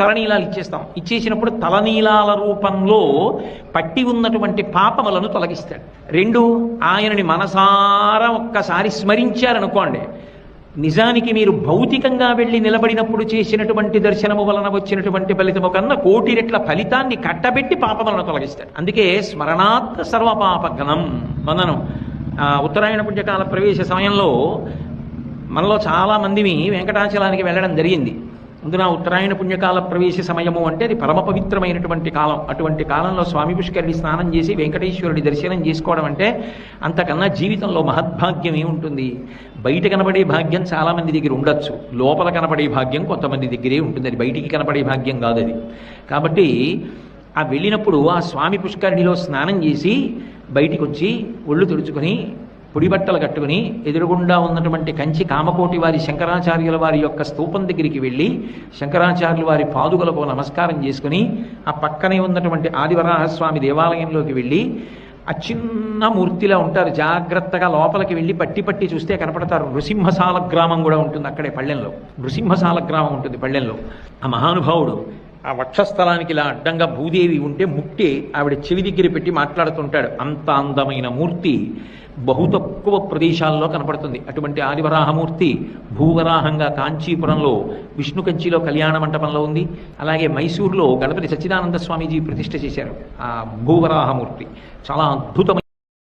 తలనీలాలు ఇచ్చేస్తాం. ఇచ్చేసినప్పుడు తలనీలాల రూపంలో పట్టి ఉన్నటువంటి పాపములను తొలగిస్తాడు. రెండు ఆయనని మనసారా ఒక్కసారి స్మరించారనుకోండి. నిజానికి మీరు భౌతికంగా వెళ్ళి నిలబడినప్పుడు చేసినటువంటి దర్శనము వలన వచ్చినటువంటి ఫలితము కన్నా కోటి రెట్ల ఫలితాన్ని కట్టబెట్టి పాపములను తొలగిస్తాడు. అందుకే స్మరణాత్ సర్వపాపగణం మనను ఉత్తరాయణ పుణ్యకాల ప్రవేశ సమయంలో మనలో చాలామందిని వెంకటాచలానికి వెళ్ళడం జరిగింది. అందున ఉత్తరాయణ పుణ్యకాల ప్రవేశ సమయము అంటే అది పరమ పవిత్రమైనటువంటి కాలం. అటువంటి కాలంలో స్వామి పుష్కరిణి స్నానం చేసి వెంకటేశ్వరుడి దర్శనం చేసుకోవడం అంటే అంతకన్నా జీవితంలో మహద్భాగ్యం ఏముంటుంది? బయట కనబడే భాగ్యం చాలామంది దగ్గర ఉండొచ్చు. లోపల కనబడే భాగ్యం కొంతమంది దగ్గరే ఉంటుంది. అది బయటికి కనబడే భాగ్యం కాదు అది. కాబట్టి ఆ వెళ్ళినప్పుడు ఆ స్వామి పుష్కరిణిలో స్నానం చేసి బయటికి వచ్చి ఒళ్ళు తుడుచుకొని పొడిబట్టలు కట్టుకుని ఎదురుగుండా ఉన్నటువంటి కంచి కామకోటి వారి శంకరాచార్యుల వారి యొక్క స్తూపం దగ్గరికి వెళ్ళి శంకరాచార్యుల వారి పాదుకలకు నమస్కారం చేసుకుని ఆ పక్కనే ఉన్నటువంటి ఆదివరాహస్వామి దేవాలయంలోకి వెళ్ళి ఆ చిన్న మూర్తిలా ఉంటారు. జాగ్రత్తగా లోపలికి వెళ్ళి పట్టి పట్టి చూస్తే కనపడతారు. నృసింహశాల గ్రామం కూడా ఉంటుంది అక్కడే పళ్ళెంలో నృసింహశాల గ్రామం ఉంటుంది పళ్ళెంలో ఆ మహానుభావుడు ఆ వక్షస్థలానికి ఇలా అడ్డంగా భూదేవి ఉంటే ముట్టి ఆవిడ చెవి దగ్గర పెట్టి మాట్లాడుతుంటాడు. అంత అందమైన మూర్తి. బహు తక్కువ ప్రదేశాల్లో కనపడుతుంది. అటువంటి ఆదివరాహమూర్తి భూవరాహంగా కాంచీపురంలో విష్ణు కంచిలో కళ్యాణ మంటపంలో ఉంది. అలాగే మైసూరులో గణపతి సచ్చిదానంద స్వామీజీ ప్రతిష్ఠ చేశారు. ఆ భూవరాహమూర్తి. చాలా అద్భుతమైన